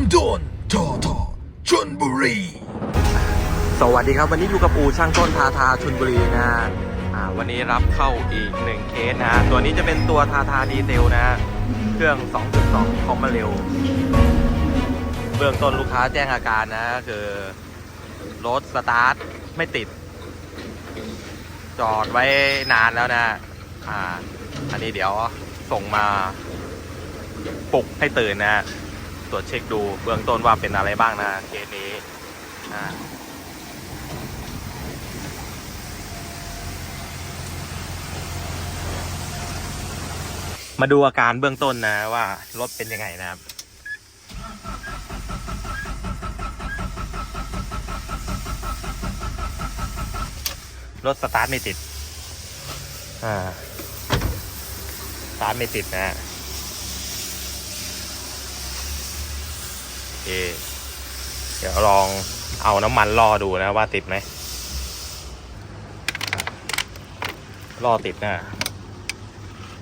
างโดนทอทอชนบุรี สวัสดีครับ วันนี้อยู่กับอูช่างต้นทาทาชลบุรีนะอ่าวันนี้รับเข้าอีกหนึ่งเคสนะตัวนี้จะเป็นตัวทาทาดีเทลนะ เครื่อง 2.2 คอมมาเร็ว เบื้องต้นลูกค้าแจ้งอาการนะ คือรถสตาร์ทไม่ติด จอดไว้นานแล้วนะอ่าอันนี้เดี๋ยวส่งมาปลุกให้ตื่นนะ ตรวจเช็คดูเบื้องต้นว่าเป็นอะไรบ้างนะเคสนี้อ่ามาดูอาการเบื้องต้นนะว่ารถเป็นยังไงนะครับ รถสตาร์ทไม่ติด อ่า สตาร์ทไม่ติดนะโอ เคเดี๋ยวลองเอาน้ำมันล่อดูนะว่าติดไหมล่อติดนะ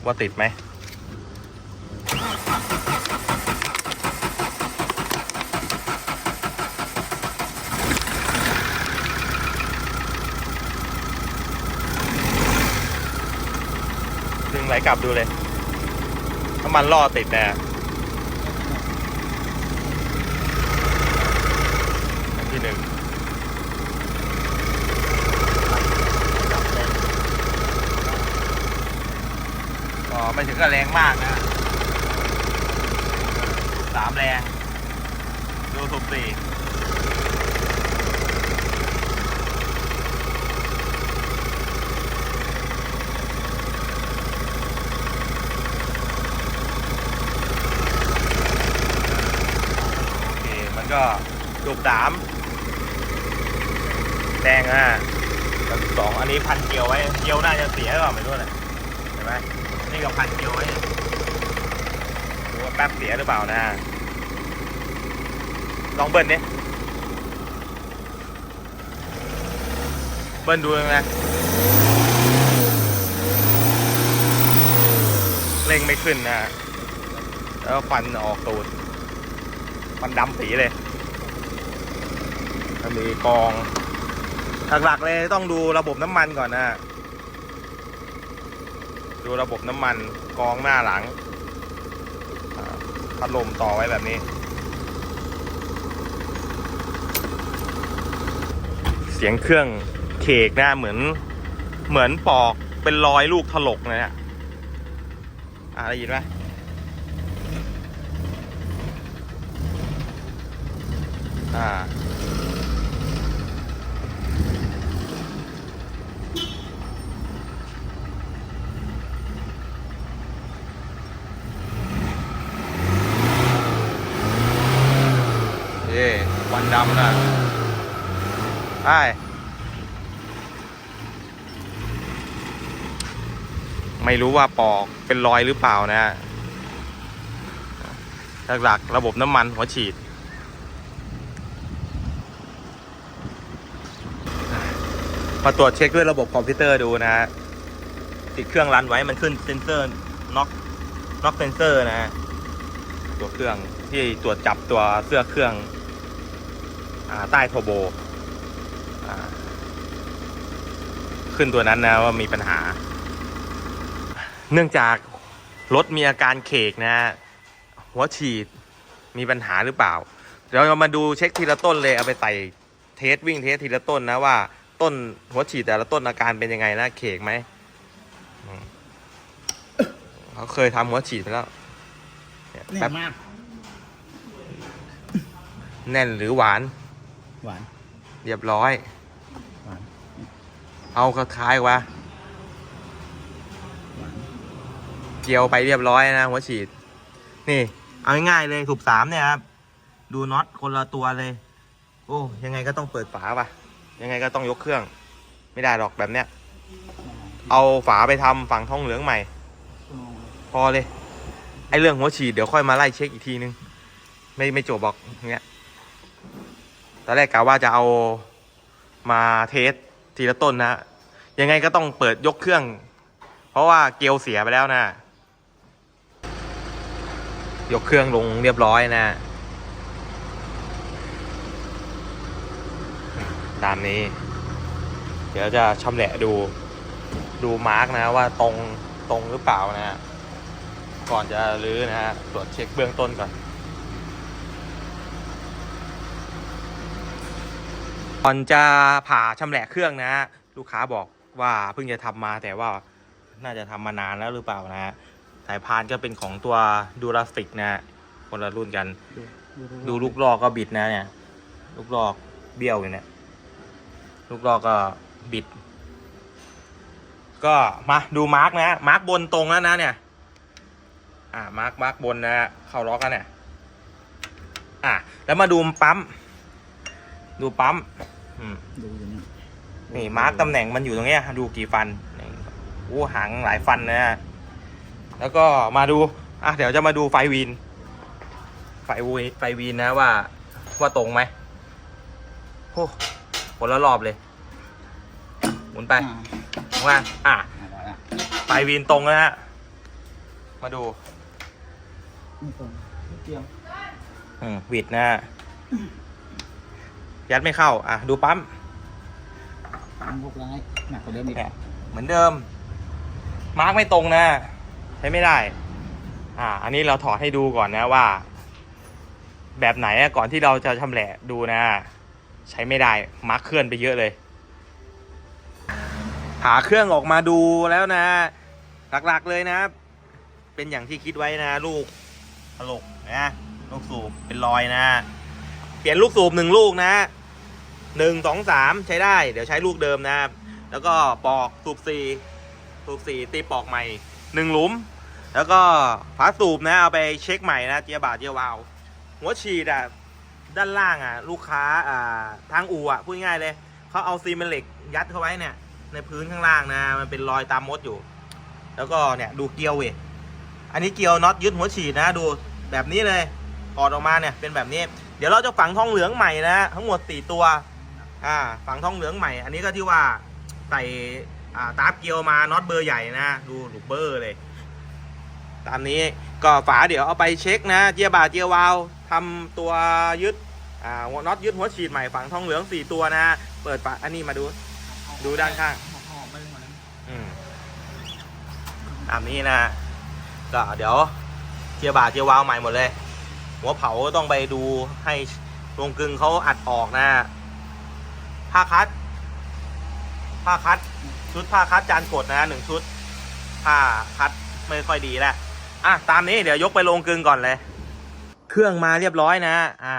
ว่าติดไหมดึงไหลกลับดูเลยถ้ามันล่อติดแนที่หนึ่งก็ ไม่ถึงกับแรงมากนะสามแรงดูสุบสี่โอเคมันก็ดูสามแดงอะสองอันนี้พันเกลียวไว้เกลียวน่าจะเสียหรือเปล่าไม่รู้นะเห็นไหม นี่ก็พันเกลียวไว้ดูว่าแป๊บเสียหรือเปล่านะ ลองเบิ้ลดิเบิ้ลดูยังไงเร่งไม่ขึ้นนะ แล้วควันออกตูดควันดำสีเลยมันมีกอง หลักๆเลยต้องดูระบบน้ำมันก่อนนะ ดูระบบน้ำมันกองหน้าหลังพัดลมต่อไว้แบบนี้ เสียงเครื่องเคกนะเหมือนเหมือนปอกเป็นรอยลูกถลกนะฮะอ่าได้ยินไหมอ่า เย่ควันดำนะใช่ไม่รู้ว่าปอกเป็นรอยหรือเปล่านะหลักๆระบบน้ำมันหัวฉีด มาตรวจเช็คด้วยระบบคอมพิวเตอร์ดูนะฮะ ติดเครื่องรันไว้มันขึ้นเซนเซอร์น็อกน็อกเซนเซอร์นะฮะ ตัวเครื่องที่ตรวจจับตัวเสื้อเครื่อง ใต้โทโบอ่าขึ้นตัวนั้นนะว่ามีปัญหา เนื่องจากรถมีอาการเคกนะ หัวฉีดมีปัญหาหรือเปล่าเดี๋ยวเรามาดูเช็คทีละต้นเลยเอาไปใส่เทสวิ่งเทสทีละต้นนะว่าต้นหัวฉีดแต่ละต้นอาการเป็นยังไงนะเคกไหมอืมเขาเคยทำหัวฉีดไปแล้วเนี่ยแน่แป๊บมากแน่นหรือหวาน หวาน เรียบร้อย หวาน เอาคล้ายๆว่าหวานเกี่ยวไปเรียบร้อยนะหัวฉีด นี่ เอาง่ายๆเลยถูกสามเนี่ยครับ ดูน็อตคนละตัวเลย โอ้ยังไงก็ต้องเปิดฝาป่ะยังไงก็ต้องยกเครื่อง ไม่ได้หรอกแบบเนี้ย เอาฝาไปทำฝั่งทองเหลืองใหม่ พอเลย ไอเรื่องหัวฉีดเดี๋ยวค่อยมาไล่เช็คอีกทีนึง ไม่ไม่จบบอกเงี้ย ตอนแรกกะว่าจะเอามาเทสทีละต้นนะ ยังไงก็ต้องเปิดยกเครื่อง เพราะว่าเกลียวเสียไปแล้วนะ ยกเครื่องลงเรียบร้อยนะ ตามนี้ เดี๋ยวจะชำแหละดูดูมาร์กนะว่าตรงตรงหรือเปล่านะ ก่อนจะรื้อนะฮะตรวจเช็คเบื้องต้นก่อน ก่อนจะผ่าชำแหละเครื่องนะ ลูกค้าบอกว่าเพิ่งจะทำมาแต่ว่าน่าจะทำมานานแล้วหรือเปล่านะสายพานก็เป็นของตัวดูราฟิกนะคนละรุ่นกัน ดูลูกลอกก็บิดนะเนี่ย ลูกลอกเบี้ยวอยู่เนี่ย ลูกลอกก็บิด ก็มาดูมาร์กนะมาร์กบนตรงแล้วนะเนี่ย อ่ามาร์กมาร์กบนนะฮะเข้าล็อกกันเนี่ย อะแล้วมาดูปั๊ม ดูปั๊มอืมดูอยู่นี่นี่มาร์กตำแหน่งมันอยู่ตรงเนี้ยดูกี่ฟันนี่โอ้หางหลายฟันนะฮะแล้วก็มาดูอะเดี๋ยวจะมาดูไฟวีน ไฟวีไฟวีนนะว่า ว่าตรงไหมโอ้คนละรอบเลย หมุนไปอ่าหมุนมาอะอ่าได้ละไฟวีนตรงแล้วฮะมาดูนี่ตรงเตรียมอืมวิดนะฮะ ยัดไม่เข้า อะ ดูปั๊มทำพวกร้ายหนักกว่าเดิมอีกเนี่ยเหมือนเดิม มาร์กไม่ตรงนะ ใช้ไม่ได้ อ่า อันนี้เราถอดให้ดูก่อนนะว่า แบบไหนอะก่อนที่เราจะชำแหละดูนะ ใช้ไม่ได้ มาร์กเคลื่อนไปเยอะเลย หาเครื่องออกมาดูแล้วนะ หลักๆเลยนะ เป็นอย่างที่คิดไว้นะ ลูกถลกนะลูกสูบเป็นรอยนะ เปลี่ยนลูกสูบหนึ่งลูกนะ หนึ่งสองสามใช้ได้ เดี๋ยวใช้ลูกเดิมนะครับ แล้วก็ปอกสูบสี่สูบสี่ตีปอกใหม่หนึ่งหลุม แล้วก็ฝาสูบนะเอาไปเช็คใหม่นะเจียบาเจียวาว หัวฉีดอะด้านล่างอะ ลูกค้าอ่าทางอู่อะพูดง่ายเลยเขาเอาซีเมนต์เหล็กยัดเข้าไว้เนี่ย ในพื้นข้างล่างนะ มันเป็นรอยตามมดอยู่ แล้วก็เนี่ยดูเกียวเว้ยอันนี้เกียวน็อตยึดหัวฉีดนะดูแบบนี้เลยถอดออกมาเนี่ยเป็นแบบนี้ เดี๋ยวเราจะฝังทองเหลืองใหม่นะทั้งหมดสี่ตัว อ่าฝังทองเหลืองใหม่ อันนี้ก็ที่ว่าใส่อ่าตาบเกลียวมาน็อตเบอร์ใหญ่นะ ดูลูกเบอร์เลย ตามนี้ก็ฝาเดี๋ยวเอาไปเช็คนะเจียบาเจียวาวทำตัวยึดอ่าหัวน็อตยึดหัวฉีดใหม่ฝังทองเหลืองสี่ตัวนะเปิดฝาอันนี้มาดู ดูด้านข้างหอมไปหมดแล้วอืมตามนี้นะก็เดี๋ยวเจียบาเจียวาวใหม่หมดเลย หัวเผาก็ต้องไปดูให้โรงกลึงเขาอัดออกนะ ผ้าคัดผ้าคัดชุดผ้าคัดจานกดนะหนึ่งชุดผ้าคัดไม่ค่อยดีแล้วอะตามนี้เดี๋ยวยกไปโรงกลึงก่อนเลย เครื่องมาเรียบร้อยนะ อ่า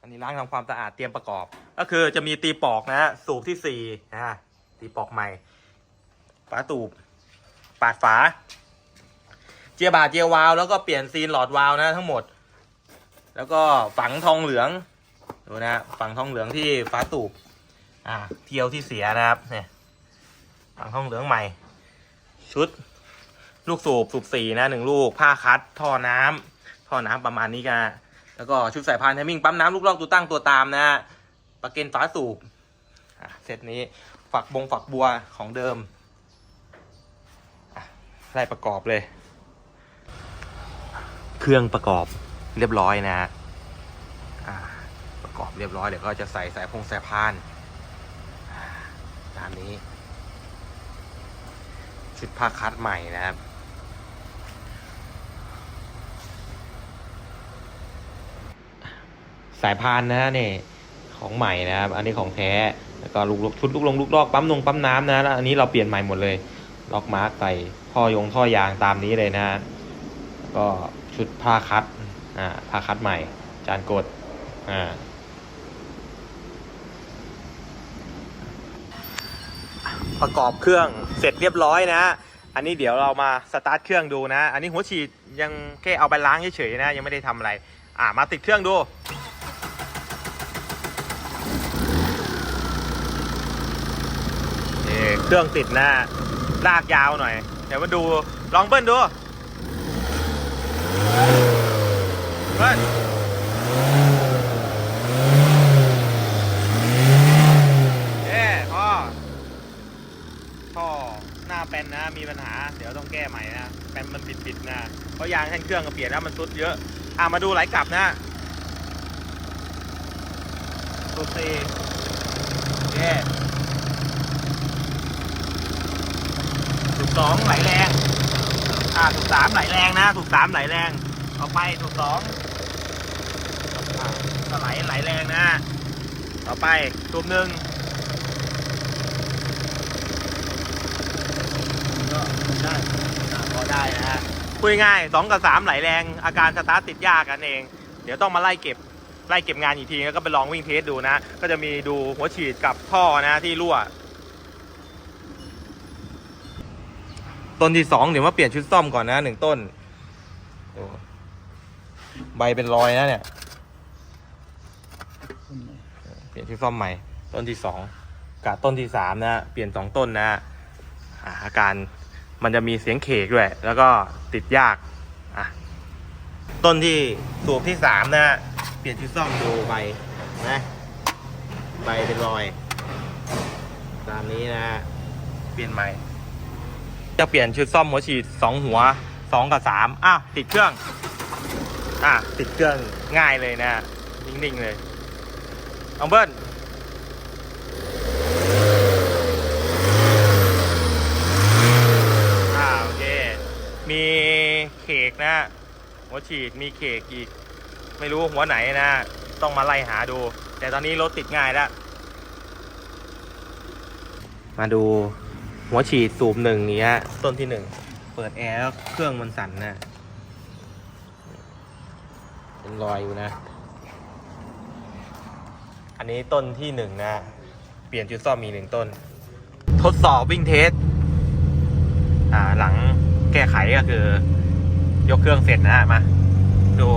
อันนี้ล้างทำความสะอาดเตรียมประกอบ ก็คือจะมีตีปอกนะสูบที่สี่นะตีปอกใหม่ฝาตูบปาดฝา เจียบาเจียวาล์วแล้วก็เปลี่ยนซีนหลอดวาล์วนะทั้งหมด แล้วก็ฝังทองเหลือง ดูนะฝั่งทองเหลืองที่ฝาตูบอ่าเที่ยวที่เสียนะครับเนี่ยฝังทองเหลืองใหม่ ชุด ลูกสูบสูบสี่นะหนึ่งลูกผ้าคัดท่อน้ำท่อน้ำประมาณนี้กันแล้วก็ชุดสายพานไทมิ่งปั๊มน้ำลูกลอกตัวตั้งตัวตามนะประเก็นฝาสูบอะเซตนี้ฝักบงฝักบัวของเดิมอะไล่ประกอบเลย เครื่องประกอบเรียบร้อยนะอ่า ประกอบเรียบร้อยเดี๋ยวก็จะใส่สายพงสายพานตามนี้ ชุดผ้าคัดใหม่นะครับสายพานนะนี่ของใหม่นะครับ อันนี้ของแท้แล้วก็ลูกชุดลูกลงลูกลอกปั๊มนงปั๊มน้ำนะแล้วอันนี้เราเปลี่ยนใหม่หมดเลยล็อกมาร์กใส่ท่อยงท่อยางตามนี้เลยนะก็ชุดผ้าคัดอ่าผ้าคัดใหม่ จานกดอ่า ประกอบเครื่องเสร็จเรียบร้อยนะ อันนี้เดี๋ยวเรามาสตาร์ทเครื่องดูนะ อันนี้หัวฉีดยังแค่เอาไปล้างเฉยๆนะ ยังไม่ได้ทำอะไร อ่ามาติดเครื่องดูเครื่องติดหน้าลากยาวหน่อย เดี๋ยวมาดูลองเบิ้ลดู เบิ้ลเอ๊พ่อท่อหน้าแปนนะ มีปัญหา เดี๋ยวต้องแก้ใหม่นะแปนมันบิดๆนะ เพราะยางแท่น เปลี่ยนแล้วมันซุดเยอะ อะมาดูไหลกลับนะสูบซีเคถูกสองไหลแรง อ่าถูกสามไหลแรงนะถูกสามไหลแรงเอาไปถูกสองก็ไหลไหลแรงนะ ต่อไปตูมหนึ่งก็ได้พอได้นะฮะ พูดง่ายสองกับสามไหลแรง อาการสตาร์ทติดยากกันเอง เดี๋ยวต้องมาไล่เก็บไล่เก็บงานอีกทีแล้วก็ไปลองวิ่งเทสดูนะ ก็จะมีดูหัวฉีดกับท่อนะที่รั่ว ต้นที่สองเดี๋ยวมาเปลี่ยนชุดซ่อมก่อนนะหนึ่งต้น ใบเป็นรอยนะเนี่ย เปลี่ยนชุดซ่อมใหม่ ต้นที่สองกับต้นที่สามนะ เปลี่ยนสองต้นนะอาการ มันจะมีเสียงเขกด้วย แล้วก็ติดยากอะต้นที่สูบที่สามนะเปลี่ยนชุดซ่อมดูใบนะใบเป็นรอย ตามนี้นะเปลี่ยนใหม่ จะเปลี่ยนชุดซ่อมหัวฉีดสองหัวสองกับสามอะติดเครื่องอะติดเครื่องง่ายเลยนะนิ่งๆเลยเอาเบิ้ลอ่าโอเค มีเขกนะ หัวฉีดมีเขกอีก ไม่รู้หัวไหนนะ ต้องมาไล่หาดู แต่ตอนนี้รถติดง่ายแล้ว มาดูหัวฉีดสูบหนึ่งนี้ฮะต้นที่หนึ่ง เปิดแอร์แล้วเครื่องมันสั่นนะเป็นรอยอยู่นะ อันนี้ต้นที่หนึ่งนะ เปลี่ยนจุดซ่อมมีหนึ่งต้น ทดสอบวิ่งเทส อ่าหลัง แก้ไขก็คือ ยกเครื่องเสร็จนะฮะมา ดู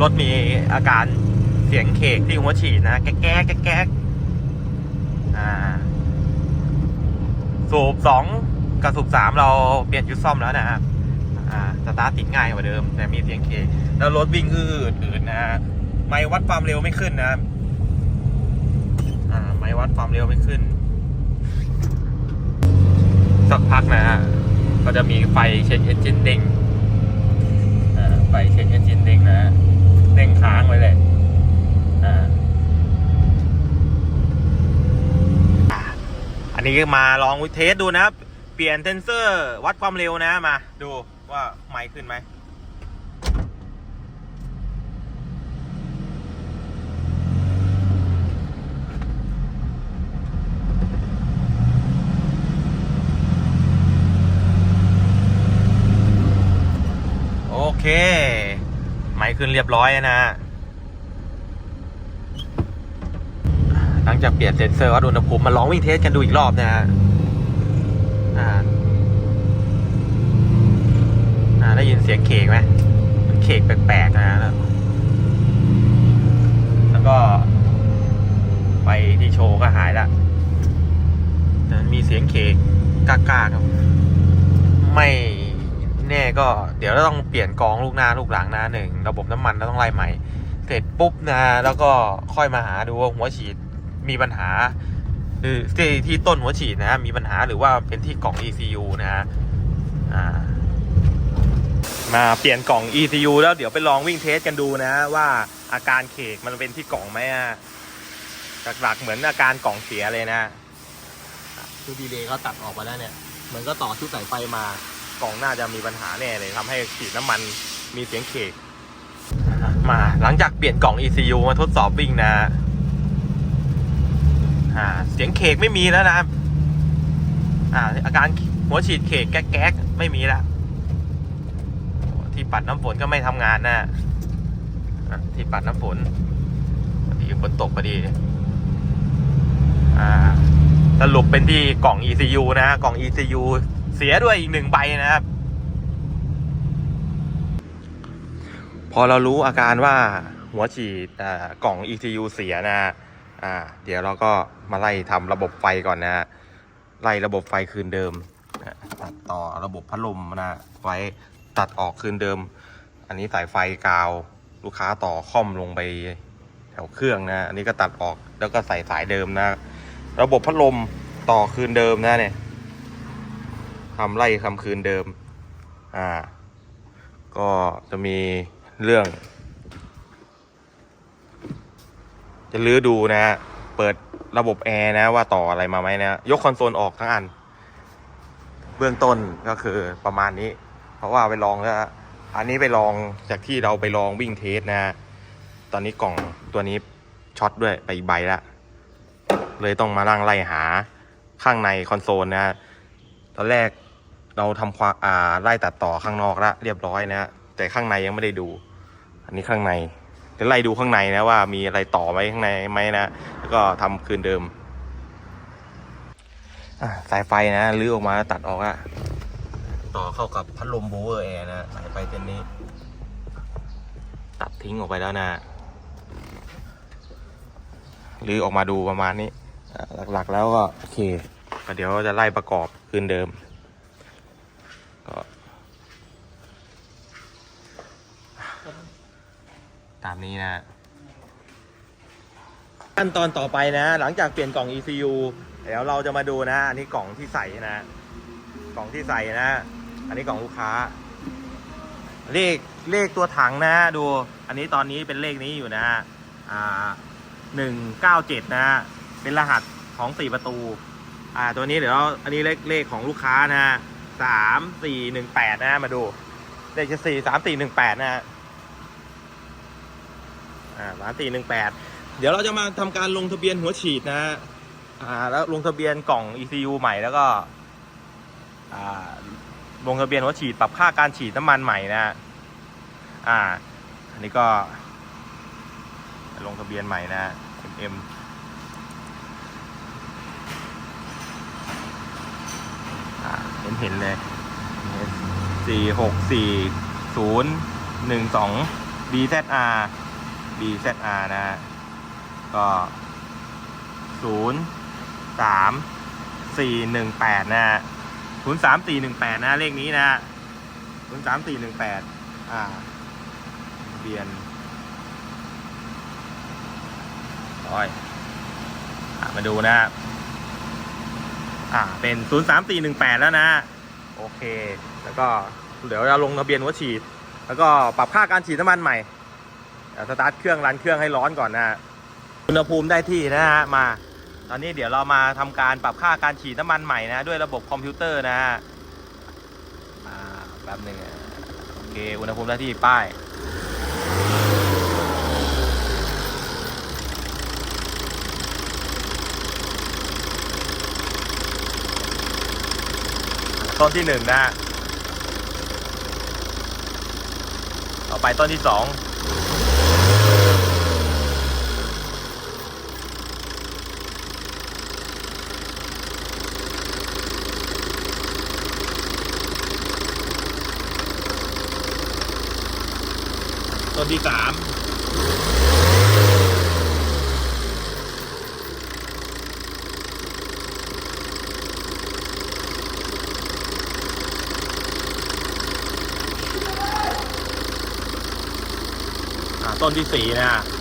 รถมีอาการเสียงเคกที่หัวฉีดนะแก๊กแก๊กแก๊กแก๊กอ่าสูบสองกับสูบสามเราเปลี่ยนชุดซ่อมแล้วนะครับอ่าสตาร์ทติดง่ายกว่าเดิม แต่มีเสียงเคกแล้วรถวิ่งอืดอืดนะฮะไม่วัดความเร็วไม่ขึ้นนะอ่าไม่วัดความเร็วไม่ขึ้น สักพักนะฮะ ก็จะมีไฟเช็คเอนจินเด้งไฟเช็คเอนจินเด้งนะฮะเด้งค้างไว้เลยอ่าอันนี้มาลองวิเทสดูนะครับ เปลี่ยนเซนเซอร์วัดความเร็วนะมา ดูว่าไม่ขึ้นไหม โอ เค ไม่ขึ้นเรียบร้อยนะ หลังจากเปลี่ยนเซ็นเซอร์วัดอุณหภูมิมาลองวิ่งเทสกันดูอีกรอบนะฮะอ่าได้ยินเสียงเคกไหมมันเคกแปลกๆนะแล้วแล้วก็ไปที่โชว์ก็หายละมันมีเสียงเคกกล้าๆครับไม่ แน่ก็เดี๋ยวเราต้องเปลี่ยนกองลูกหน้าลูกหลังนะหนึ่งระบบน้ำมันเราต้องไล่ใหม่ เสร็จปุ๊บนะแล้วก็ค่อยมาหาดูว่าหัวฉีดมีปัญหาคือที่ที่ต้นหัวฉีดนะ มีปัญหาหรือว่าเป็นที่กล่อง ECU นะฮะอ่ามาเปลี่ยนกล่อง ECU แล้วเดี๋ยวไปลองวิ่งเทสกันดูนะ ว่าอาการเคกมันเป็นที่กล่องไหมอะหลักๆเหมือนอาการกล่องเสียเลยนะคือดีเลย์เขาตัดออกมาแล้วเนี่ยเหมือนก็ต่อชุดสายไฟมา กล่องน่าจะมีปัญหาแน่เลยทำให้ฉีดน้ำมันมีเสียงเคกมาหลังจากเปลี่ยนกล่อง ECU มาทดสอบวิ่งนะอ่าเสียงเคกไม่มีแล้วนะอ่าอาการหัวฉีดเคกแก๊กๆไม่มีแล้วที่ปัดน้ำฝนก็ไม่ทำงานนะ่ะที่ปัดน้ำฝนพอดีฝนตกพอดีอ่าสรุปเป็นที่กล่อง ECU นะ กล่อง ECU เสียด้วยอีกหนึ่งใบนะครับ พอเรารู้อาการว่าหัวฉีดกล่อง ECU เสียนะอ่า เดี๋ยวเราก็มาไล่ทำระบบไฟก่อนนะ ไล่ระบบไฟคืนเดิมตัดต่อระบบพัดลมนะไว้ตัดออกคืนเดิม อันนี้สายไฟกาวลูกค้าต่อค่อมลงไปแถวเครื่องนะ อันนี้ก็ตัดออกแล้วก็ใส่สายเดิมนะ ระบบพัดลมต่อคืนเดิมนะเนี่ย ทำไล่ทำคืนเดิม อ่า ก็จะมีเรื่อง จะลื้อดูนะฮะเปิดระบบแอร์นะว่าต่ออะไรมาไหมนะ ยกคอนโซลออกทั้งอัน เบื้องต้นก็คือประมาณนี้ เพราะว่าไปลองแล้ว อันนี้ไปลองจากที่เราไปลองวิ่งเทสนะ ตอนนี้กล่องตัวนี้ช็อตด้วยไปอีกใบละเลยต้องมานั่งไล่หาข้างในคอนโซลนะ ตอนแรก เราทำความอ่าไล่ตัดต่อข้างนอกแล้วเรียบร้อยนะฮะแต่ข้างในยังไม่ได้ดู อันนี้ข้างในเดี๋ยวไล่ดูข้างในนะว่ามีอะไรต่อไหมข้างในไหมนะแล้วก็ทำคืนเดิมสายไฟนะลื้อออกมาแล้วตัดออกอะต่อเข้ากับพัดลมโบเวอร์แอร์นะสายไฟเส้นนี้ ตัดทิ้งออกไปแล้วนะลื้อออกมาดูประมาณนี้หลักๆแล้วก็โอเคเดี๋ยวจะไล่ประกอบคืนเดิม ตามนี้นะขั้นตอนต่อไปนะ หลังจากเปลี่ยนกล่อง ECU เดี๋ยวเราจะมาดูนะอันนี้กล่องที่ใส่นะ กล่องที่ใส่นะ อันนี้กล่องลูกค้า เลขเลขตัวถังนะ ดู อันนี้ตอนนี้เป็นเลขนี้อยู่นะอ่าหนึ่งเก้าเจ็ดนะ เป็นรหัสของสี่ประตู อ่า ตัวนี้เดี๋ยวอันนี้เลขเลขของลูกค้านะสามสี่หนึ่งแปดนะ มาดูเลขจะสี่สามสี่หนึ่งแปดนะ อ่าสามสี่หนึ่งแปดเดี๋ยวเราจะมาทำการลงทะเบียนหัวฉีดนะฮะอ่าแล้วลงทะเบียนกล่อง ECU ใหม่แล้วก็อ่าลงทะเบียนหัวฉีดปรับค่าการฉีดน้ำมันใหม่นะอ่า อันนี้ก็ ลงทะเบียนใหม่นะ MM อ่าเห็นเห็นเลยสี่หกสี่ศูนย์หนึ่งสอง BZR BZR นะฮะก็ศูนย์สามสี่หนึ่งแปดนะฮะศูนย์สามสี่หนึ่งแปดนะเลขนี้นะศูนย์สามสี่หนึ่งแปดอ่าเบียนร้อยอะมาดูนะฮะอ่าเป็นศูนย์สามสี่หนึ่งแปดแล้วนะ โอเค แล้วก็เดี๋ยวจะลงทะเบียนหัว่าฉีด แล้วก็ปรับค่าการฉีดน้ำมันใหม่ ดี๋ยวสตาร์ทเครื่องรันเครื่องให้ร้อนก่อนนะฮะอุณหภูมิได้ที่นะฮะมา ตอนนี้เดี๋ยวเรามาทำการปรับค่าการฉีดน้ำมันใหม่นะด้วยระบบคอมพิวเตอร์นะฮะแป๊บหนึ่งโอเคอุณหภูมิได้ที่ป้ายต้นที่หนึ่งนะต่อไปต้นที่สอง ต้นที่สามอ่าต้นที่สี่นะ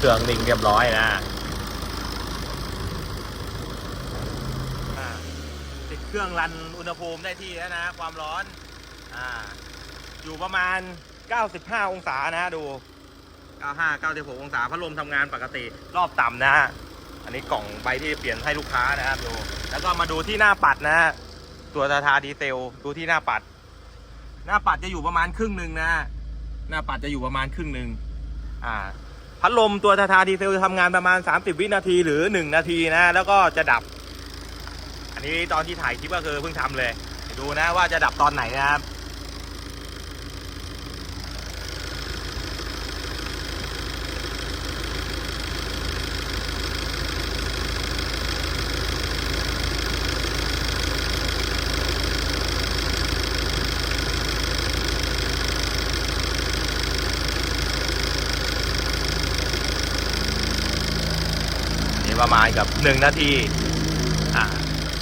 เครื่องนิ่งเรียบร้อยนะติดเครื่องรันอุณหภูมิได้ที่แล้วนะ ความร้อนอ่าอยู่ประมาณ 95 องศานะดู 95 96 องศาพัดลมทำงานปกติรอบต่ำนะฮะอันนี้กล่องใบที่เปลี่ยนให้ลูกค้านะครับดู แล้วก็มาดูที่หน้าปัดนะฮะตัวทาทาดีเซลดูที่หน้าปัด หน้าปัดจะอยู่ประมาณครึ่งหนึ่งนะฮะหน้าปัดจะอยู่ประมาณครึ่งหนึ่งอ่า พัดลมตัวทาทาดีเซลทำงานประมาณ 30 วินาทีหรือ 1 นาทีนะ แล้วก็จะดับ อันนี้ตอนที่ถ่ายคลิปก็คือเพิ่งทำเลย ดูนะว่าจะดับตอนไหนนะครับ นี่ ประมาณกับหนึ่งนาที อ่า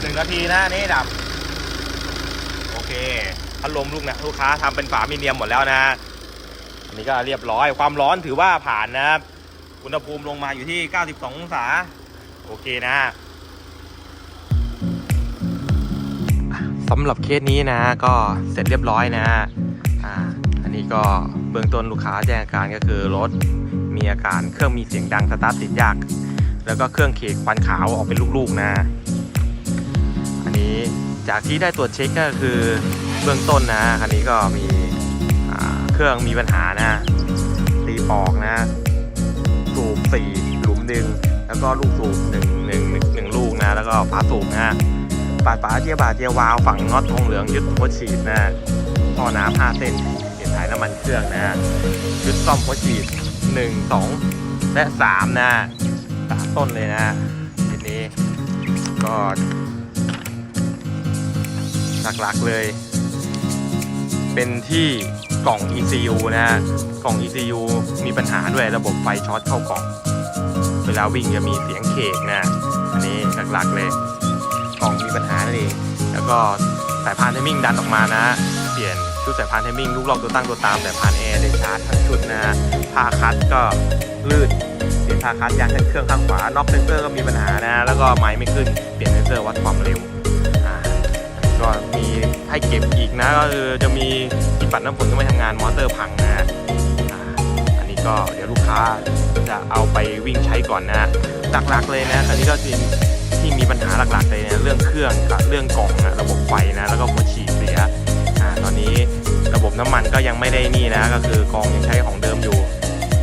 หนึ่งนาทีนะนี่ดับ โอเคพัดลมลูกนะลูกค้าทำเป็นฝามีเนียมหมดแล้วนะอันนี้ก็เรียบร้อยความร้อนถือว่าผ่านนะครับอุณหภูมิลงมาอยู่ที่ 92 องศาโโอเคนะสำหรับเคสนี้นะก็เสร็จเรียบร้อยนะอ่าอันนี้ก็เบื้องต้นลูกค้าแจ้งอาการก็คือรถมีอาการเครื่องมีเสียงดังสตาร์ทติดยาก แล้วก็เครื่องเขกควันขาวออกเป็นลูกๆนะ อันนี้จากที่ได้ตรวจเช็คก็คือเบื้องต้นนะคันนี้ก็มีเครื่องมีปัญหานะตีปอกนะ สูบสี่หลุมหนึ่งแล้วก็ลูกสูบหนึ่งหนึ่งหนึ่งลูกนะ แล้วก็ฝาสูบนะปาดฝาเจียบาเจียวาล์วฝังน็อตทองเหลืองยึดหัวฉีดนะท่อน้ำห้าเส้นเปลี่ยนถ่ายน้ำมันเครื่องนะยึดซ่อมหัวฉีดหนึ่งสองและสามนะ ต้นเลยนะทีนี้ก็หลักๆเลย เป็นที่กล่อง ECU นะฮะกล่อง ECU มีปัญหาด้วยระบบไฟช็อตเข้ากล่อง เวลาวิ่งจะมีเสียงเคกนะอันนี้หลักๆเลยกล่องมีปัญหาเองแล้วก็สายพานไทมิ่งดันออกมานะ เปลี่ยน ชุดสายพานไทมมิ่งลูกลอกตัวตั้งตัวตามสายพานแอร์ได้ชาร์จทั้งชุดนะผ้าคัดก็ลื่นเปลี่ยนผ้าคัดยางเครื่องข้างขวานอกเซนเซอร์ก็มีปัญหานะ แล้วก็ไม้ไม่ขึ้นเปลี่ยนเซนเซอร์วัดความเร็วก็มีให้เก็บอีกนะก็คือจะมีที่ปัดน้ำฝนก็ไม่ทำงานมอเตอร์พังนะอันนี้ก็เดี๋ยวลูกค้าจะเอาไปวิ่งใช้ก่อนนะหลักๆเลยนะอันนี้ก็ที่ที่มีปัญหาหลักๆเลยนะเรื่องเครื่องกับเรื่องกล่องนะระบบไฟนะแล้วก็หัวฉีด บบน้ำมันก็ยังไม่ได้นี่นะ ก็คือกองยังใช้ของเดิมอยู่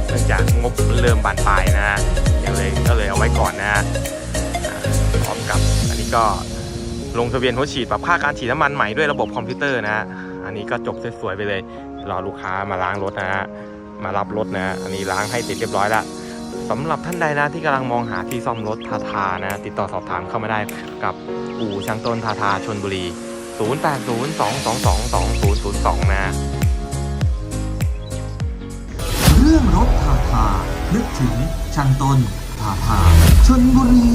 เนื่องจากงบเริ่มบานปลายนะอย่างเลยก็เลยเอาไว้ก่อนนะอ่าพร้อมกับอันนี้ก็ลงทะเบียนหัวฉีดปรับค่าการฉีดน้ำมันใหม่ด้วยระบบคอมพิวเตอร์นะฮะอันนี้ก็จบสวยๆไปเลยรอลูกค้ามาล้างรถนะฮะมารับรถนะฮะอันนี้ล้างให้เสร็จเรียบร้อยแล้วสำหรับท่านใดนะที่กำลังมองหาที่ซ่อมรถทาทานะ ติดต่อสอบถามเข้ามาได้กับอู่ช่างต้นทาทาชนบุรี 0802222002 นะ เรื่องรถทาทา นึกถึงช่างต้นทาทาชนบุรี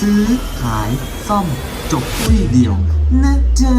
ซื้อขายซ่อมจบที่เดียว นะจ๊ะ